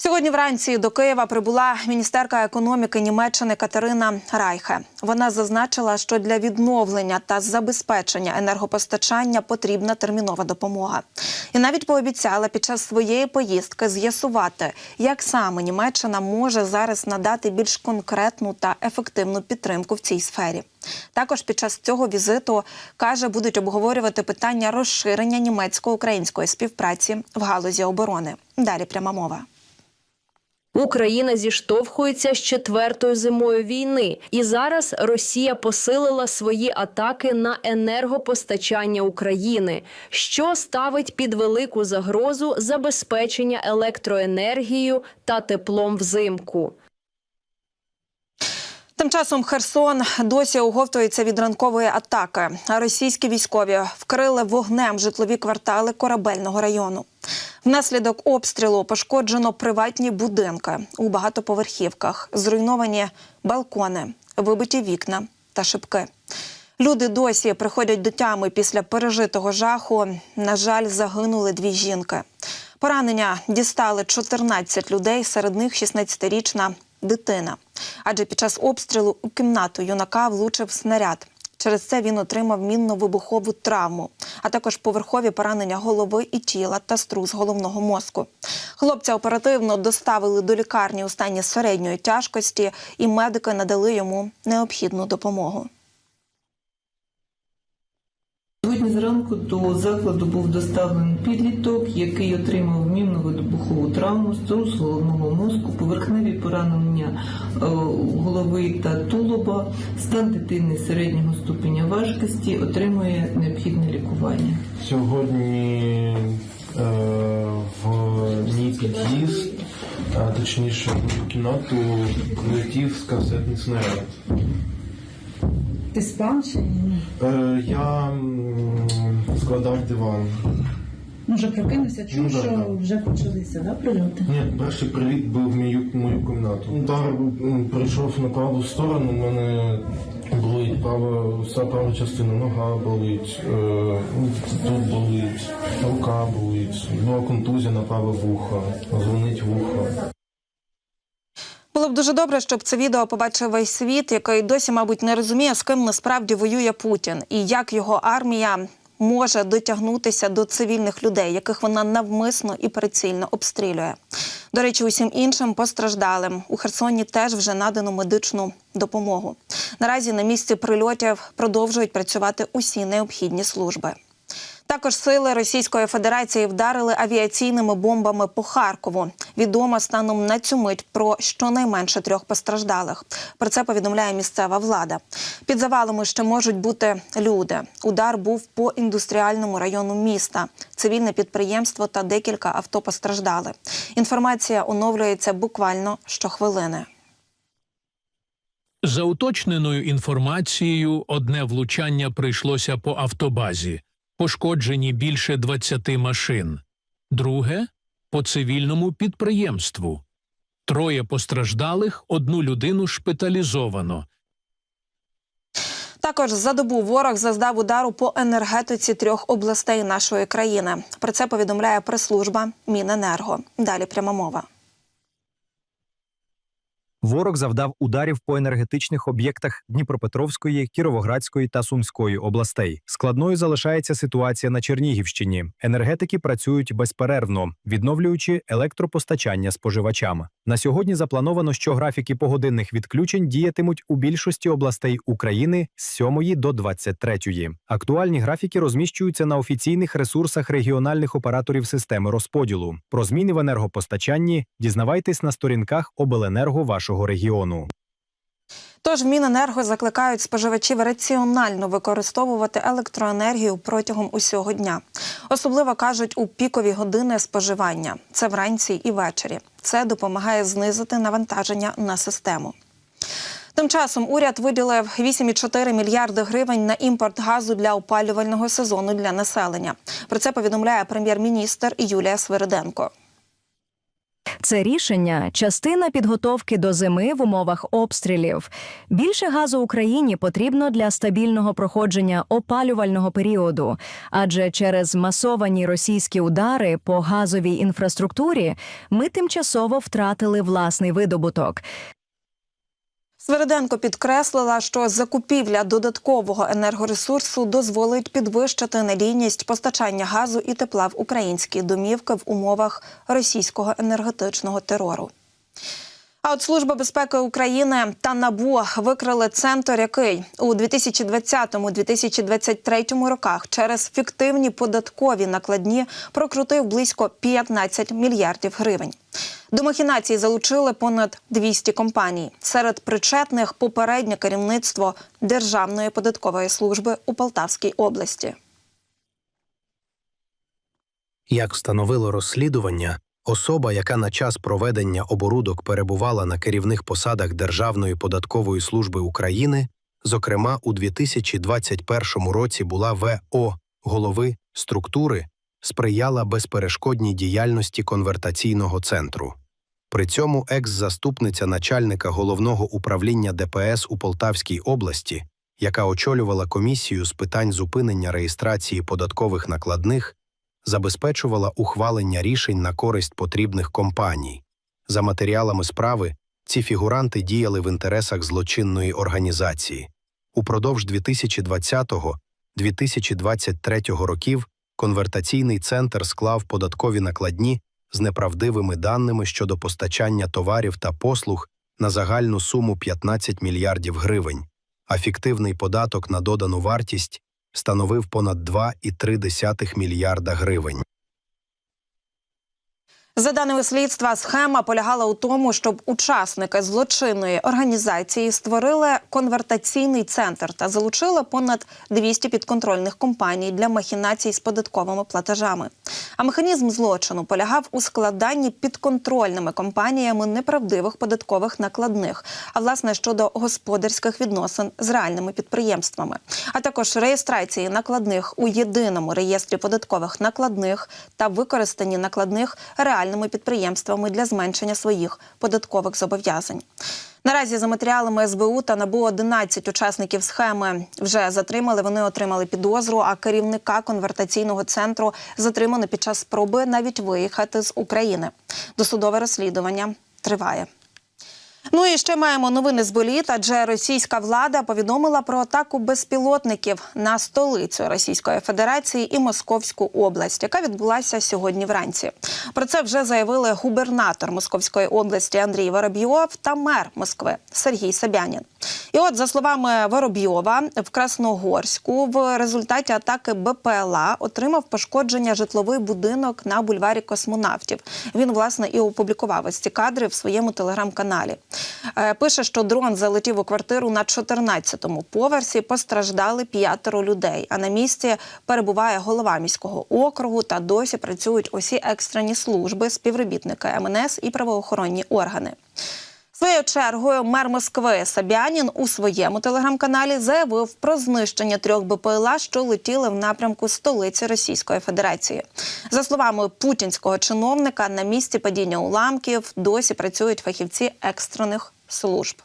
Сьогодні вранці до Києва прибула міністерка економіки Німеччини Катерина Райхе. Вона зазначила, що для відновлення та забезпечення енергопостачання потрібна термінова допомога. І навіть пообіцяла під час своєї поїздки з'ясувати, як саме Німеччина може зараз надати більш конкретну та ефективну підтримку в цій сфері. Також під час цього візиту каже, будуть обговорювати питання розширення німецько-української співпраці в галузі оборони. Далі пряма мова. Україна зіштовхується з четвертою зимою війни, і зараз Росія посилила свої атаки на енергопостачання України, що ставить під велику загрозу забезпечення електроенергією та теплом взимку. Тим часом Херсон досі оговтується від ранкової атаки. Російські військові вкрили вогнем житлові квартали корабельного району. Внаслідок обстрілу пошкоджено приватні будинки у багатоповерхівках, зруйновані балкони, вибиті вікна та шибки. Люди досі приходять до тями після пережитого жаху. На жаль, загинули дві жінки. Поранення дістали 14 людей, серед них 16-річна дитина. Адже під час обстрілу у кімнату юнака влучив снаряд. Через це він отримав мінно-вибухову травму, а також поверхові поранення голови і тіла та струс головного мозку. Хлопця оперативно доставили до лікарні у стані середньої тяжкості, і медики надали йому необхідну допомогу. Сьогодні зранку до закладу був доставлений підліток, який отримав мінно-вибухову травму, струс головного мозку, поверхневі поранення е, голови та тулуба, стан дитини середнього ступеня важкості, отримує необхідне лікування. Сьогодні е, в мій під'їзд, а точніше в мою кімнату, прилетів касетний снаряд. Ти спав чи ні? Е, я м, складав диван. Може прокинувся, чув, Ну, да, що да. вже почалися, да, прильоти? Ні, перший привіт був в мою, мою кімнату. Удар м, прийшов на праву сторону, у мене болить права, вся права частина, нога болить, е, тут болить, рука болить, була контузія на праве вухо, дзвонить вухо. Було б дуже добре, щоб це відео побачив весь світ, який досі, мабуть, не розуміє, з ким насправді воює Путін і як його армія може дотягнутися до цивільних людей, яких вона навмисно і прицільно обстрілює. До речі, усім іншим постраждалим у Херсоні теж вже надано медичну допомогу. Наразі на місці прильотів продовжують працювати усі необхідні служби. Також сили Російської Федерації вдарили авіаційними бомбами по Харкову. Відомо станом на цю мить про щонайменше трьох постраждалих. Про це повідомляє місцева влада. Під завалами ще можуть бути люди. Удар був по індустріальному району міста, цивільне підприємство та декілька авто постраждали. Інформація оновлюється буквально щохвилини. За уточненою інформацією, одне влучання прийшлося по автобазі. Пошкоджені більше 20 машин. Друге по цивільному підприємству. Троє постраждалих, одну людину шпиталізовано. Також за добу ворог заздав удару по енергетиці трьох областей нашої країни. Про це повідомляє прес-служба Міненерго. Далі пряма мова. Ворог завдав ударів по енергетичних об'єктах Дніпропетровської, Кіровоградської та Сумської областей. Складною залишається ситуація на Чернігівщині. Енергетики працюють безперервно, відновлюючи електропостачання споживачам. На сьогодні заплановано, що графіки погодинних відключень діятимуть у більшості областей України з 7 до 23. Актуальні графіки розміщуються на офіційних ресурсах регіональних операторів системи розподілу. Про зміни в енергопостачанні дізнавайтесь на сторінках обленерго вашого регіону. Тож Міненерго закликають споживачів раціонально використовувати електроенергію протягом усього дня. Особливо кажуть у пікові години споживання. Це вранці і ввечері. Це допомагає знизити навантаження на систему. Тим часом уряд виділив 8,4 мільярди гривень на імпорт газу для опалювального сезону для населення. Про це повідомляє прем'єр-міністр Юлія Свириденко. Це рішення частина підготовки до зими в умовах обстрілів. Більше газу Україні потрібно для стабільного проходження опалювального періоду, адже через масовані російські удари по газовій інфраструктурі ми тимчасово втратили власний видобуток. Свериденко підкреслила, що закупівля додаткового енергоресурсу дозволить підвищити надійність постачання газу і тепла в українські домівки в умовах російського енергетичного терору. А от Служба безпеки України та НАБУ викрили центр, який у 2020-2023 роках через фіктивні податкові накладні прокрутив близько 15 мільярдів гривень. До махінації залучили понад 200 компаній. Серед причетних попереднє керівництво Державної податкової служби у Полтавській області. Як встановило розслідування, особа, яка на час проведення оборудок перебувала на керівних посадах Державної податкової служби України, зокрема у 2021 році була ВО голови структури, сприяла безперешкодній діяльності конвертаційного центру. При цьому екс-заступниця начальника головного управління ДПС у Полтавській області, яка очолювала комісію з питань зупинення реєстрації податкових накладних, забезпечувала ухвалення рішень на користь потрібних компаній. За матеріалами справи, ці фігуранти діяли в інтересах злочинної організації. Упродовж 2020-2023 років конвертаційний центр склав податкові накладні з неправдивими даними щодо постачання товарів та послуг на загальну суму 15 мільярдів гривень, а фіктивний податок на додану вартість становив понад 2,3 мільярда гривень. За даними слідства, схема полягала у тому, щоб учасники злочинної організації створили конвертаційний центр та залучили понад 200 підконтрольних компаній для махінацій з податковими платежами. А механізм злочину полягав у складанні підконтрольними компаніями неправдивих податкових накладних, а власне щодо господарських відносин з реальними підприємствами, а також реєстрації накладних у єдиному реєстрі податкових накладних та використанні накладних реальними підприємствами для зменшення своїх податкових зобов'язань. Наразі за матеріалами СБУ та НАБУ 11 учасників схеми вже затримали. Вони отримали підозру. А керівника конвертаційного центру затримано під час спроби навіть виїхати з України. Досудове розслідування триває. Ну і ще маємо новини з боліт, адже російська влада повідомила про атаку безпілотників на столицю Російської Федерації і Московську область, яка відбулася сьогодні вранці. Про це вже заявили губернатор Московської області Андрій Воробйов та мер Москви Сергій Собянін. І от за словами Воробйова, в Красногорську в результаті атаки БПЛА отримав пошкодження житловий будинок на бульварі космонавтів. Він власне і опублікував ось ці кадри в своєму телеграм-каналі. Е, Пише, що дрон залетів у квартиру на 14-му поверсі. Постраждали п'ятеро людей. А на місці перебуває голова міського округу та досі працюють усі екстрені служби, співробітники МНС і правоохоронні органи. Своєю чергою мер Москви Сабянін у своєму телеграм-каналі заявив про знищення трьох БПЛА, що летіли в напрямку столиці Російської Федерації. За словами путінського чиновника, на місці падіння уламків досі працюють фахівці екстрених служб.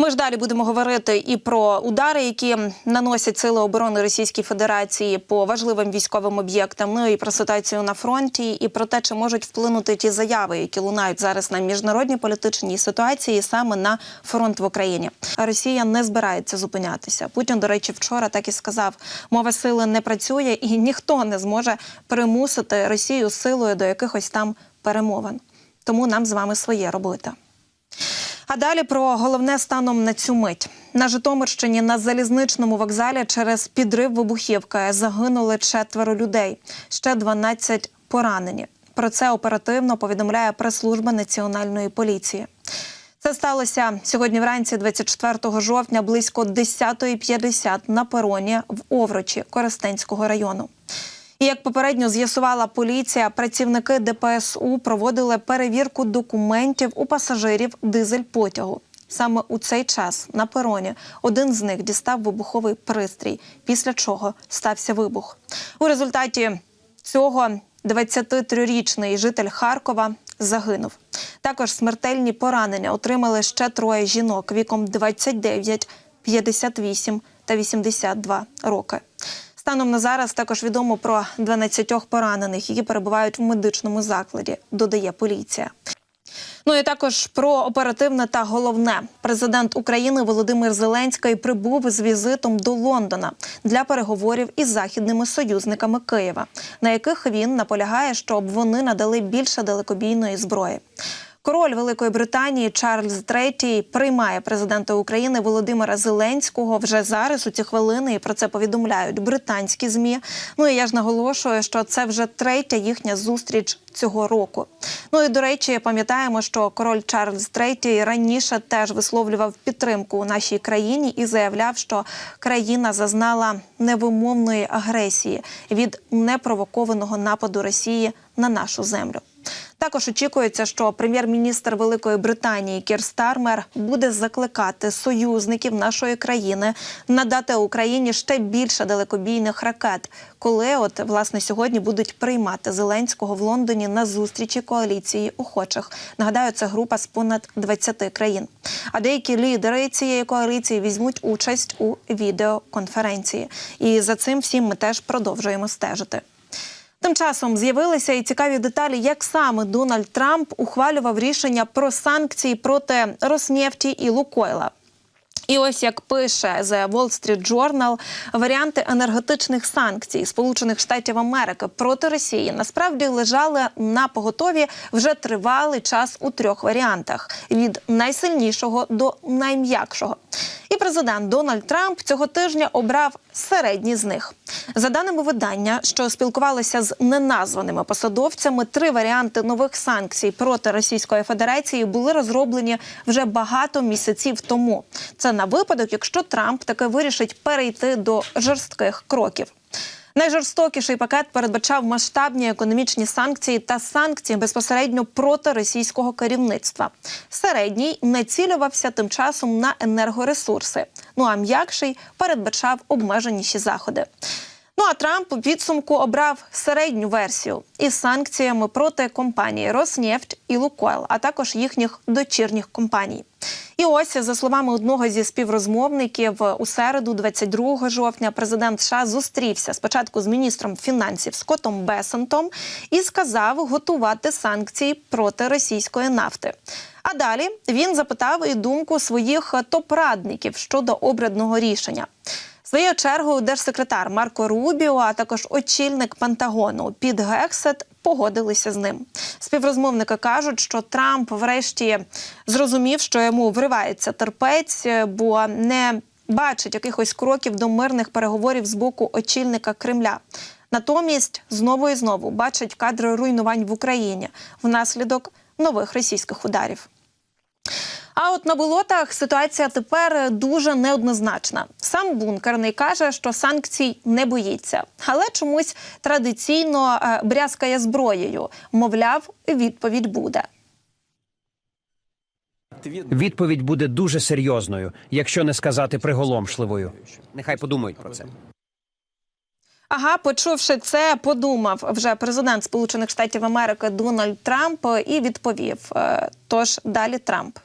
Ми ж далі будемо говорити і про удари, які наносять сили оборони Російської Федерації по важливим військовим об'єктам. Ну і про ситуацію на фронті, і про те, чи можуть вплинути ті заяви, які лунають зараз на міжнародній політичній ситуації, саме на фронт в Україні. Росія не збирається зупинятися. Путін, до речі, вчора так і сказав: мова сили не працює, і ніхто не зможе примусити Росію силою до якихось там перемовин. Тому нам з вами своє робити. А далі про головне станом на цю мить на Житомирщині на залізничному вокзалі через підрив вибухівки загинули четверо людей. Ще 12 поранені. Про це оперативно повідомляє прес-служба національної поліції. Це сталося сьогодні вранці, 24 жовтня, близько 10.50 на пероні в Оврочі Коростенського району. І як попередньо з'ясувала поліція, працівники ДПСУ проводили перевірку документів у пасажирів дизель-потягу. Саме у цей час на пероні один з них дістав вибуховий пристрій, після чого стався вибух. У результаті цього 23-річний житель Харкова загинув. Також смертельні поранення отримали ще троє жінок віком 29, 58 та 82 роки. Станом на зараз також відомо про 12 поранених, які перебувають в медичному закладі, додає поліція. Ну і також про оперативне та головне. Президент України Володимир Зеленський прибув з візитом до Лондона для переговорів із західними союзниками Києва, на яких він наполягає, щоб вони надали більше далекобійної зброї. Король Великої Британії Чарльз III приймає президента України Володимира Зеленського вже зараз у ці хвилини. І про це повідомляють британські змі. Ну і я ж наголошую, що це вже третя їхня зустріч цього року. Ну і до речі, пам'ятаємо, що король Чарльз III раніше теж висловлював підтримку у нашій країні і заявляв, що країна зазнала невимовної агресії від непровокованого нападу Росії на нашу землю. Також очікується, що прем'єр-міністр Великої Британії Кір Стармер буде закликати союзників нашої країни надати Україні ще більше далекобійних ракет, коли от власне сьогодні будуть приймати Зеленського в Лондоні на зустрічі коаліції охочих. Нагадаю, це група з понад 20 країн. А деякі лідери цієї коаліції візьмуть участь у відеоконференції. І за цим всім ми теж продовжуємо стежити. Тим часом з'явилися і цікаві деталі, як саме Дональд Трамп ухвалював рішення про санкції проти Роснефті і Лукойла. І ось як пише The Wall Street Journal, варіанти енергетичних санкцій Сполучених Штатів Америки проти Росії насправді лежали на поготові вже тривалий час у трьох варіантах: від найсильнішого до найм'якшого. Президент Дональд Трамп цього тижня обрав середні з них. За даними видання, що спілкувалися з неназваними посадовцями, три варіанти нових санкцій проти Російської Федерації були розроблені вже багато місяців тому. Це на випадок, якщо Трамп таки вирішить перейти до жорстких кроків. Найжорстокіший пакет передбачав масштабні економічні санкції та санкції безпосередньо проти російського керівництва. Середній націлювався тим часом на енергоресурси. Ну а м'якший передбачав обмеженіші заходи. Ну а Трамп у підсумку обрав середню версію із санкціями проти компанії Роснефть і Лукойл, а також їхніх дочірніх компаній. І ось за словами одного зі співрозмовників, у середу, 22 жовтня, президент США зустрівся спочатку з міністром фінансів Скоттом Бесентом і сказав готувати санкції проти російської нафти. А далі він запитав і думку своїх топ-радників щодо обрадного рішення. Своєю чергою держсекретар Марко Рубіо, а також очільник Пентагону Піт Гексет погодилися з ним. Співрозмовники кажуть, що Трамп врешті зрозумів, що йому вривається терпець, бо не бачить якихось кроків до мирних переговорів з боку очільника Кремля. Натомість знову і знову бачить кадри руйнувань в Україні внаслідок нових російських ударів. А от на болотах ситуація тепер дуже неоднозначна. Сам бункерний каже, що санкцій не боїться, але чомусь традиційно е, брязкає зброєю. Мовляв, відповідь буде. Відповідь буде дуже серйозною, якщо не сказати приголомшливою. Нехай подумають про це. Ага, почувши це, подумав вже президент Сполучених Штатів Америки Дональд Трамп і відповів: е, тож далі Трамп.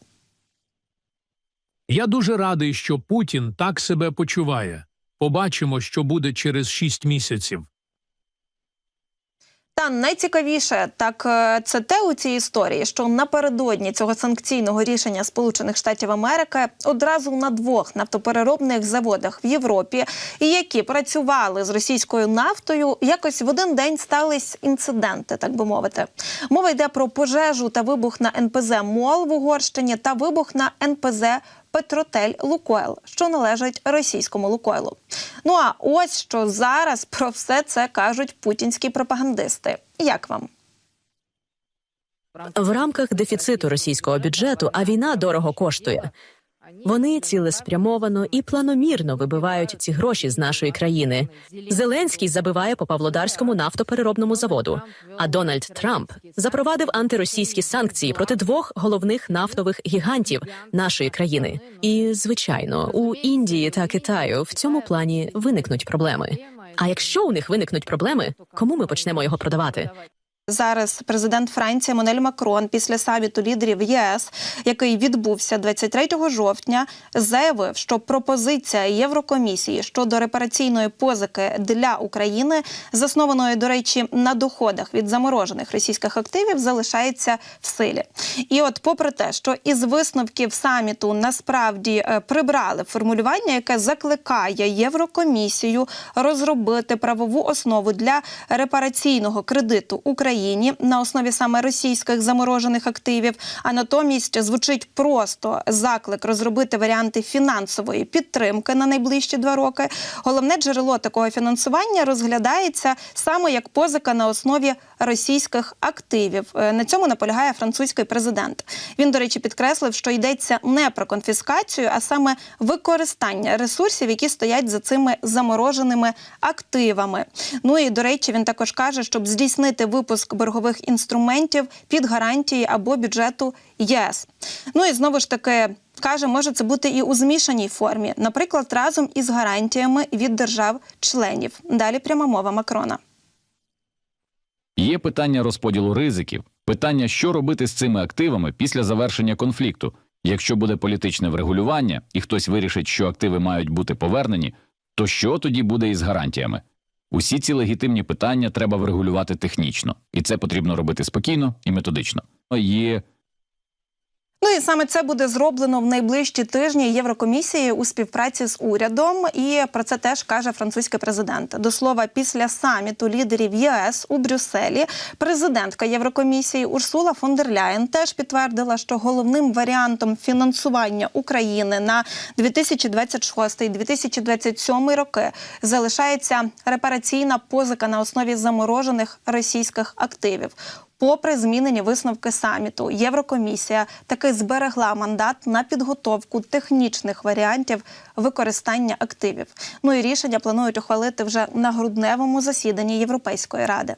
Я дуже радий, що Путін так себе почуває. Побачимо, що буде через шість місяців. Та найцікавіше так е, це те у цій історії, що напередодні цього санкційного рішення Сполучених Штатів Америки одразу на двох нафтопереробних заводах в Європі, які працювали з російською нафтою, якось в один день стались інциденти, так би мовити. Мова йде про пожежу та вибух на НПЗ Мол в Угорщині та вибух на НПЗ Петротель Лукойл, що належить російському Лукойлу. Ну а ось що зараз про все це кажуть путінські пропагандисти. Як вам? В рамках дефіциту російського бюджету, а війна дорого коштує. Вони цілеспрямовано і планомірно вибивають ці гроші з нашої країни. Зеленський забиває по Павлодарському нафтопереробному заводу. А Дональд Трамп запровадив антиросійські санкції проти двох головних нафтових гігантів нашої країни. І звичайно, у Індії та Китаю в цьому плані виникнуть проблеми. А якщо у них виникнуть проблеми, кому ми почнемо його продавати? Зараз президент Франції Монель Макрон після саміту лідерів ЄС, який відбувся 23 жовтня, заявив, що пропозиція Єврокомісії щодо репараційної позики для України, заснованої, до речі, на доходах від заморожених російських активів, залишається в силі. І от, попри те, що із висновків саміту насправді е, прибрали формулювання, яке закликає Єврокомісію розробити правову основу для репараційного кредиту Україні на основі саме російських заморожених активів. А натомість звучить просто заклик розробити варіанти фінансової підтримки на найближчі два роки. Головне джерело такого фінансування розглядається саме як позика на основі російських активів. Е, На цьому наполягає французький президент. Він, до речі, підкреслив, що йдеться не про конфіскацію, а саме використання ресурсів, які стоять за цими замороженими активами. Ну і до речі, він також каже, щоб здійснити випуск боргових інструментів під гарантії або бюджету ЄС. Ну і знову ж таки. Каже, може це бути і у змішаній формі, наприклад, разом із гарантіями від держав-членів. Далі пряма мова Макрона. Є питання розподілу ризиків, питання, що робити з цими активами після завершення конфлікту. Якщо буде політичне врегулювання і хтось вирішить, що активи мають бути повернені, то що тоді буде із гарантіями? Усі ці легітимні питання треба врегулювати технічно, і це потрібно робити спокійно і методично. Є Ну і саме це буде зроблено в найближчі тижні Єврокомісії у співпраці з урядом. І про це теж каже французький президент. До слова, після саміту лідерів єС у Брюсселі президентка Єврокомісії Урсула фон дер Ляєн теж підтвердила, що головним варіантом фінансування України на 2026-2027 роки залишається репараційна позика на основі заморожених російських активів. Попри змінені висновки саміту, Єврокомісія таки зберегла мандат на підготовку технічних варіантів використання активів. Ну і рішення планують ухвалити вже на грудневому засіданні Європейської ради.